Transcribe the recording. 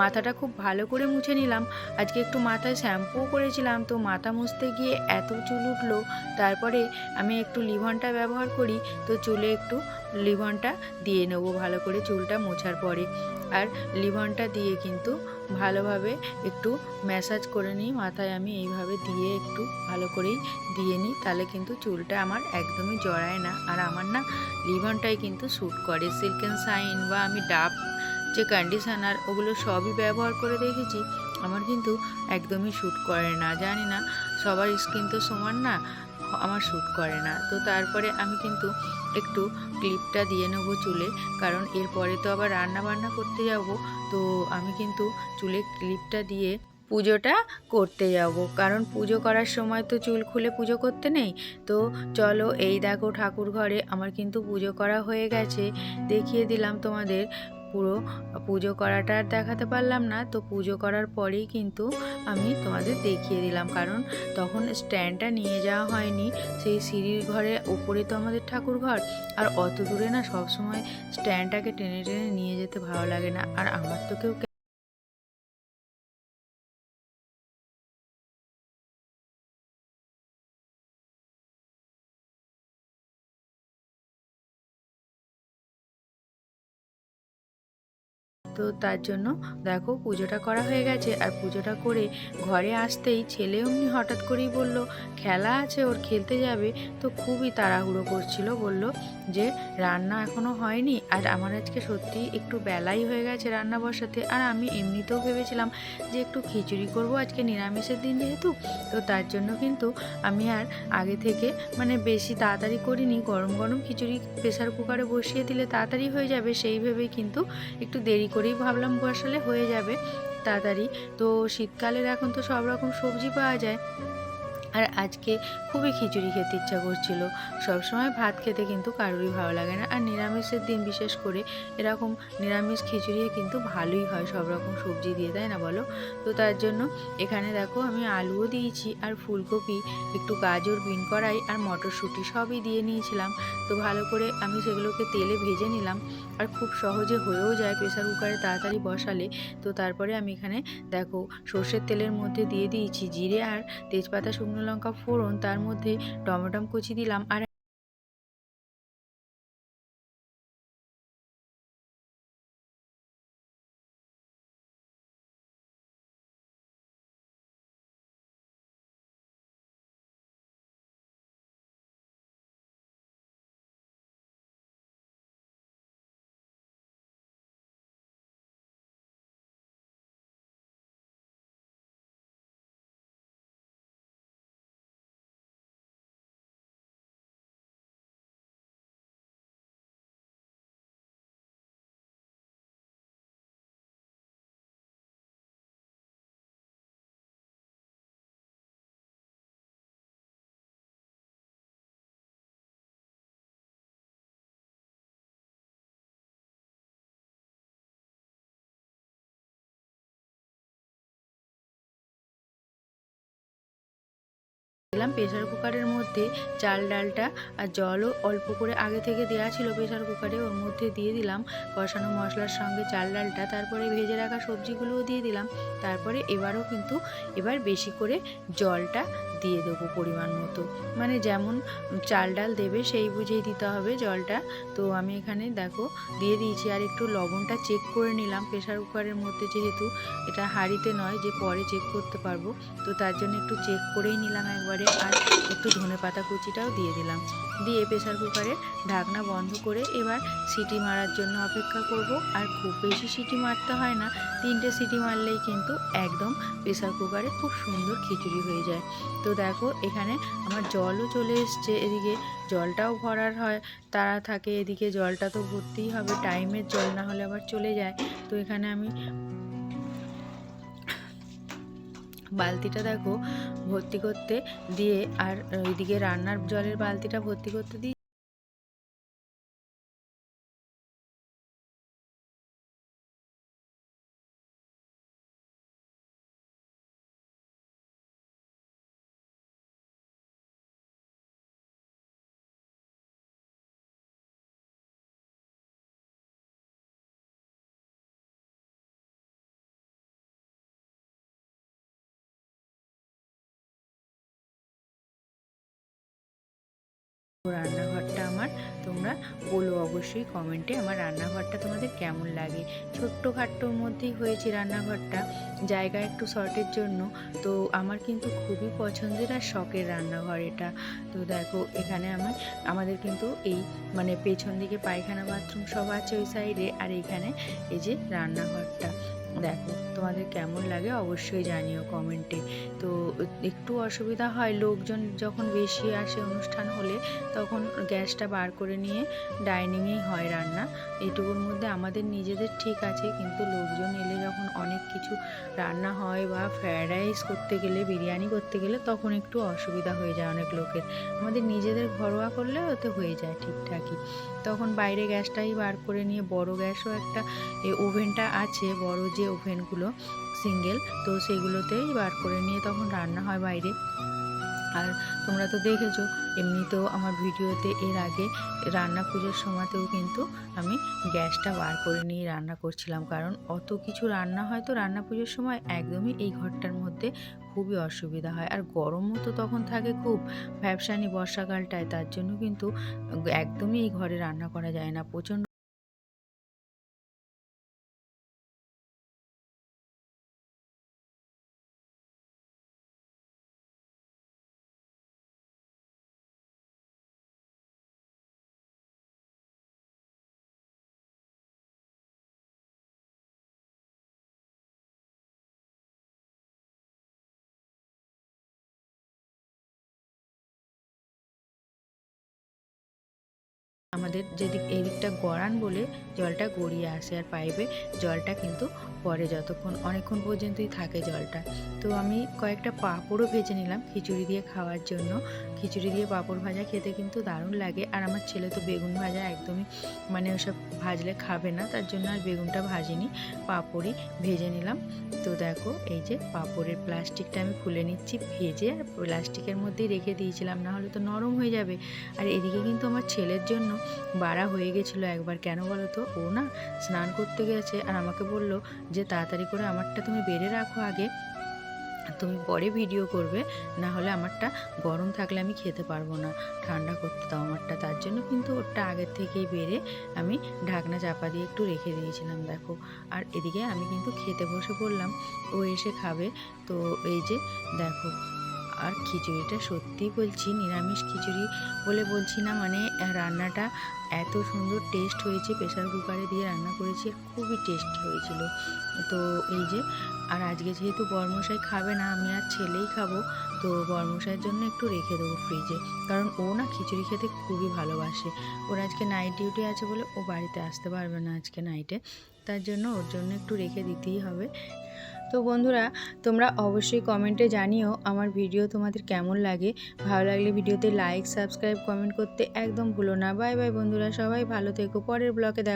মাথাটা খুব ভালো করে মুছে নিলাম। আজকে একটু মাথায় শ্যাম্পুও করেছিলাম, তো মাথা মুছতে গিয়ে এত চুল উঠল, তারপরে আমি একটু লিভনটা ব্যবহার করি, তো চুলে একটু লিভনটা দিয়ে নেব ভালো করে চুলটা মোছার পরে। আর লিভনটা দিয়ে কিন্তু ভালোভাবে একটু ম্যাসাজ করে নিই, মাথায় আমি এইভাবে দিয়ে একটু ভালো করেই দিয়ে নিই, তাহলে কিন্তু চুলটা আমার একদমই জড়ায় না। আর আমার না লিভনটাই কিন্তু স্যুট করে সিল্ক অ্যান্ড সাইন বা আমি ডাব যে কন্ডিশনার ওগুলো সবই ব্যবহার করে দেখেছি, আমার কিন্তু একদমই শ্যুট করে না, জানি না, সবার স্কিন তো সমান না, আমার শ্যুট করে না। তো তারপরে আমি কিন্তু একটু ক্লিপটা দিয়ে নেব চুলে, কারণ এরপরে তো আবার রান্না বান্না করতে যাব, তো আমি কিন্তু চুলে ক্লিপটা দিয়ে পুজোটা করতে যাব। কারণ পুজো করার সময় তো চুল খুলে পুজো করতে নেই, তো চলো এই দেখো ঠাকুর ঘরে আমার কিন্তু পুজো করা হয়ে গেছে, দেখিয়ে দিলাম তোমাদের পুরো পুজো করাটা আর দেখাতে পারলাম না। তো পুজো করার পরেই কিন্তু আমি তোমাদের দেখিয়ে দিলাম। কারণ তখন স্ট্যান্ডটা নিয়ে যাওয়া হয়নি। সেই সিঁড়ির ঘরে ওপরে তো আমাদের ঠাকুর ঘর। আর অত দূরে না সবসময় স্ট্যান্ডটাকে টেনে টেনে নিয়ে যেতে ভালো লাগে না। আর আমার তো কেউ তো তার জন্য দেখো পুজোটা করা হয়ে গেছে। আর পুজোটা করে ঘরে আসতেই ছেলে অমনি হঠাৎ করেই বলল, খেলা আছে, ওর খেলতে যাবে। তো খুবই তাড়াহুড়ো করছিল, বলল যে, রান্না এখনও হয়নি। আর আমার আজকে সত্যি একটু বেলাই হয়ে গেছে রান্না বসাতে। আর আমি এমনিতেও ভেবেছিলাম যে, একটু খিচুড়ি করব আজকে নিরামিষের দিন যেহেতু। তো তার জন্য কিন্তু আমি আর আগে থেকে মানে বেশি তাড়াতাড়ি করিনি। গরম গরম খিচুড়ি প্রেসার কুকারে বসিয়ে দিলে তাড়াতাড়ি হয়ে যাবে। সেই ভেবেই কিন্তু একটু দেরি করেই ভাবলাম বসালে হয়ে যাবে তাড়াতাড়ি। তো শীতকালের এখন তো সব রকম সবজি পাওয়া যায়। আর আজকে খুবই খিচুড়ি খেতে ইচ্ছা করছিল। সবসময় ভাত খেতে কিন্তু কারোরই ভালো লাগে না। আর নিরামিষের দিন বিশেষ করে এরকম নিরামিষ খিচুড়ি কিন্তু ভালোই হয় সব রকম সবজি দিয়ে, তাই না বলো? তো তার জন্য এখানে দেখো আমি আলুও দিয়েছি আর ফুলকপি, একটু গাজর, বিন কড়াই আর মটরশুঁটি সবই দিয়ে নিয়েছিলাম। তো ভালো করে আমি সেগুলোকে তেলে ভেজে নিলাম আর খুব সহজে হয়েও যায় প্রেসার কুকারে তাড়াতাড়ি বসালে। তো তারপরে আমি এখানে দেখো সর্ষের তেলের মধ্যে দিয়ে দিয়েছি জিরে আর তেজপাতা শুকনো লঙ্কা ফোড়ন তার মধ্যে টমেটম কুচি দিলাম আর দিলাম। প্রেসার কুকারের মধ্যে চাল, ডালটা আর জলও অল্প করে আগে থেকে দেওয়া ছিল প্রেসার কুকারে। ওর মধ্যে দিয়ে দিলাম কষানো মশলার সঙ্গে চাল, ডালটা। তারপরে ভেজে রাখা সবজিগুলোও দিয়ে দিলাম। তারপরে এবারও কিন্তু এবার বেশি করে জলটা দিয়ে দেবো পরিমাণ মতো। মানে যেমন চাল, ডাল দেবে সেই বুঝেই দিতে হবে জলটা। তো আমি এখানে দেখো দিয়ে দিয়েছি আর একটু লবণটা চেক করে নিলাম প্রেসার কুকারের মধ্যে যেহেতু এটা হাঁড়িতে নয় যে পরে চেক করতে পারব। তো তার জন্য একটু চেক করেই নিলাম একবারে। আর একটু ধনে পাতা কুচিটাও দিয়ে দিলাম। দিয়ে প্রেসার কুকারে ঢাকনা বন্ধ করে এবার সিটি মারার জন্য অপেক্ষা করব। আর খুব বেশি সিটি মারতে হয় না, তিনটে সিটি মারলেই কিন্তু একদম প্রেসার কুকারে খুব সুন্দর খিচুড়ি হয়ে যায়। তো দেখো এখানে আমার জলও চলে এসছে এদিকে, জলটাও ভরার হয়, তারা থাকে এদিকে জলটা তো ভরতেই হবে, টাইমের জল না হলে আবার চলে যায়। তো এখানে আমি বালতিটা দেখো ভর্তি করতে দিয়ে আর ওইদিকে রান্নার জলের বালতিটা ভর্তি করতে দিই রান্নাঘরটা আমার, তোমরা বলো অবশ্যই কমেন্টে আমার রান্নাঘরটা তোমাদের কেমন লাগে। ছোট্ট খাট্টোর মধ্যেই হয়েছে রান্নাঘরটা, জায়গা একটু শর্টের জন্য, তো আমার কিন্তু খুবই পছন্দের আর শখের রান্নাঘর এটা। তো দেখো, এখানে আমার, আমাদের কিন্তু এই মানে পেছন দিকে পায়খানা বাথরুম সব আছে ওই সাইডে আর এখানে এই যে রান্নাঘরটা। দেখো, তোমাদের কেমন লাগে অবশ্যই জানিও কমেন্টে। তো একটু অসুবিধা হয়, লোকজন যখন বেশি আসে অনুষ্ঠান হলে তখন গ্যাসটা বার করে নিয়ে ডাইনিংয়েই হয় রান্না। এটুকুর মধ্যে আমাদের নিজেদের ঠিক আছে, কিন্তু লোকজন এলে যখন অনেক কিছু রান্না হয় বা ফ্রায়েড রাইস করতে গেলে, বিরিয়ানি করতে গেলে তখন একটু অসুবিধা হয়ে যায় অনেক লোকের। আমাদের নিজেদের ঘরোয়া করলে ওতে হয়ে যায় ঠিকঠাকই। তখন বাইরে গ্যাসটাই বার করে নিয়ে, বড় গ্যাসও একটা ওভেনটা আছে, বড় যে ওভেনগুলো সিঙ্গেল, তো সেগুলোতেই বার করে নিয়ে তখন রান্না হয় বাইরে। আর তোমরা তো দেখেছ, এমনিতেও আমার ভিডিওতে এর আগে রান্না পুজোর সময়তেও কিন্তু আমি গ্যাসটা বার করে নিয়ে রান্না করছিলাম। কারণ অত কিছু রান্না হয় তো রান্না পুজোর সময় একদমই এই ঘরটার মধ্যে খুবই অসুবিধা হয়। আর গরমও তো তখন থাকে খুব ব্যবসানি বর্ষাকালটায়, তার জন্য কিন্তু একদমই এই ঘরে রান্না করা যায় না। প্রচণ্ড আমাদের যেদিক এদিকটা গড়ান বলে জলটা গড়িয়ে আসে আর পাইপে জলটা কিন্তু পরে যতক্ষণ, অনেকক্ষণ পর্যন্তই থাকে জলটা। তো আমি কয়েকটা পাঁপড়ও ভেজে নিলাম খিচুড়ি দিয়ে খাওয়ার জন্য। খিচুড়ি দিয়ে পাঁপড় ভাজা খেতে কিন্তু দারুণ লাগে আর আমার ছেলে তো বেগুন ভাজা একদমই মানে ওসব ভাজলে খাবে না, তার জন্য আর বেগুনটা ভাজিনি, পাঁপড়ই ভেজে নিলাম। তো দেখো এই যে পাঁপড়ের প্লাস্টিকটা আমি খুলে নিচ্ছি, ভেজে আর প্লাস্টিকের মধ্যেই রেখে দিয়েছিলাম না হলে তো নরম হয়ে যাবে। আর এদিকে কিন্তু আমার ছেলের জন্য বাড়া হয়ে গেছিল একবার, কেন বলো তো? ও না স্নান করতে গেছে আর আমাকে বলল যে, তাড়াতাড়ি করে আমারটা তুমি বেড়ে রাখো আগে। তুমি পরে ভিডিও করবে, না হলে আমারটা গরম থাকলে আমি খেতে পারব না। ঠান্ডা করতে দাও আমারটা। তার জন্য কিন্তু ওরটা আগের থেকেই বেড়ে আমি ঢাকনা চাপা দিয়ে একটু রেখে দিয়েছিলাম, দেখো। আর এদিকে আমি কিন্তু খেতে বসে পড়লাম ও এসে খাবে। তো এই যে, দেখো আর খিচুড়িটা সত্যি বলছি, নিরামিষ খিচুড়ি বলে বলছি না মানে রান্নাটা এত সুন্দর টেস্ট হয়েছে প্রেশার কুকারে দিয়ে রান্না করেছি, খুবই টেস্টি হয়েছিল। তো এই যে, আর আজকে যেহেতু বর্মশাই খাবে না, আমি আর ছেলেই খাব তো বর্মশাইয়ের জন্য একটু রেখে দেবো ফ্রিজে কারণ ও না খিচুড়ি খেতে খুবই ভালোবাসে। ওর আজকে নাইট ডিউটি আছে বলে ও বাড়িতে আসতে পারবে না আজকে নাইটে তার জন্য ওর জন্য একটু রেখে দিতেই হবে। তো বন্ধুরা, তোমরা অবশ্যই কমেন্টে জানিও আমার ভিডিও তোমাদের কেমন লাগে। ভালো লাগলে ভিডিওতে লাইক সাবস্ক্রাইব কমেন্ট করতে একদম ভুলো না। বাই বাই বন্ধুরা, সবাই ভালো থেকো। পরের ব্লকে দেখা